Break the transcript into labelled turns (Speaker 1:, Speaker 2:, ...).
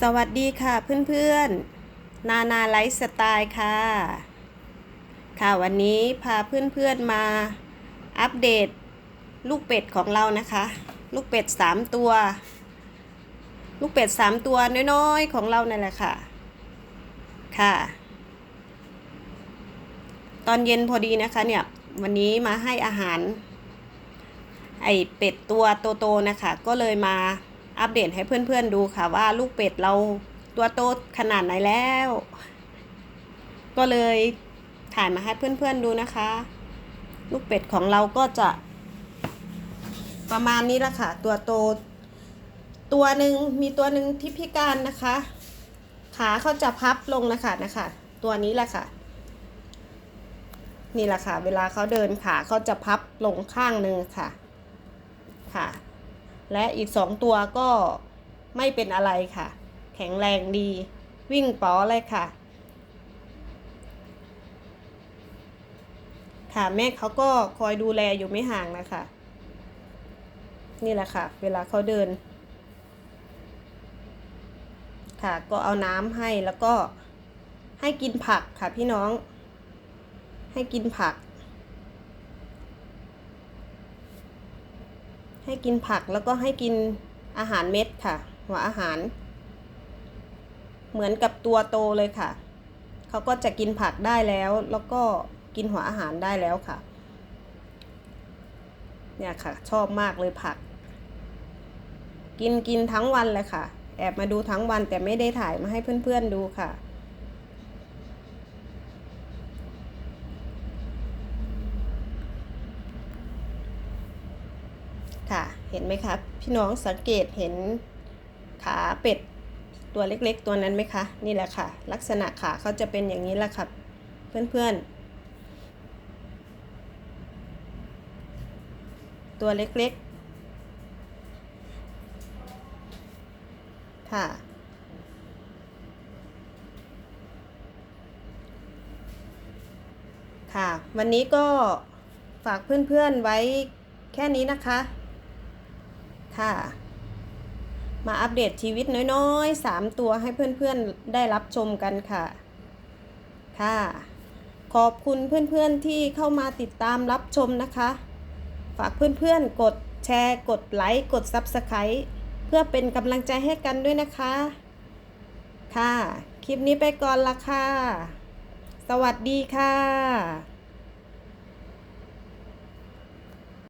Speaker 1: สวัสดีค่ะเพื่อนๆ นานาไลฟ์สไตล์ค่ะ ค่ะวันนี้พาเพื่อนๆมาอัปเดตลูกเป็ดของเรานะคะ ลูกเป็ด3ตัว ลูกเป็ด3ตัวน้อยๆของเรานั่นแหละค่ะ ค่ะ ตอนเย็นพอดีนะคะเนี่ยวันนี้มาให้อาหาร ไอเป็ดตัวโตๆนะคะ ก็เลยมา อัปเดตให้เพื่อนๆดูค่ะว่าลูกเป็ดเราตัวโตขนาดไหนแล้ว ก็เลยถ่ายมาให้เพื่อนๆดูนะคะ ลูกเป็ดของเราก็จะ ประมาณนี้ละค่ะ ตัวโต ตัวหนึ่งมีตัวหนึ่งที่พิการนะคะ ขาเขาจะพับลงนะคะนะคะ ตัวนี้แหละค่ะ นี่แหละค่ะ เวลาเขาเดินขาเขาจะพับลงข้างหนึ่งค่ะ ค่ะ และอีกสองตัวก็ไม่เป็นอะไรค่ะ แข็งแรงดีวิ่งป๋อเลยค่ะ ค่ะแม่เขาก็คอยดูแลอยู่ไม่ห่างนะคะ นี่แหละค่ะ เวลาเขาเดิน ค่ะ ก็เอาน้ำให้แล้วก็ให้กินผักค่ะพี่น้อง ให้กินผัก ให้กินผักแล้วก็ให้กินอาหารเม็ดค่ะ หัวอาหาร เหมือนกับตัวโตเลยค่ะ เขาก็จะกินผักได้แล้ว แล้วก็กินหัวอาหารได้แล้วค่ะ เนี่ยค่ะ ชอบมากเลยผัก กินกินทั้งวันเลยค่ะ แอบมาดูทั้งวันแต่ไม่ได้ถ่ายมาให้เพื่อนๆดูค่ะ ค่ะ เห็นไหมคะ พี่น้องสังเกตเห็นขาเป็ดตัวเล็กๆ ตัวนั้นไหมคะ นี่แหละค่ะ ลักษณะขาเขาจะเป็นอย่างนี้แหละค่ะเพื่อนๆ ตัวเล็กๆ ค่ะค่ะ วันนี้ก็ฝากเพื่อนๆไว้แค่นี้นะคะ ค่ะ มาอัปเดตชีวิตน้อยๆ 3 ตัวให้เพื่อนๆได้รับชมกันค่ะ ค่ะ ขอบคุณเพื่อนๆที่เข้ามาติดตามรับชมนะคะ ฝากเพื่อนๆ กดแชร์ กดไลค์ กด Subscribe เพื่อเป็นกำลังใจให้กันด้วยนะคะ ค่ะ คลิปนี้ไปก่อนละค่ะ สวัสดีค่ะ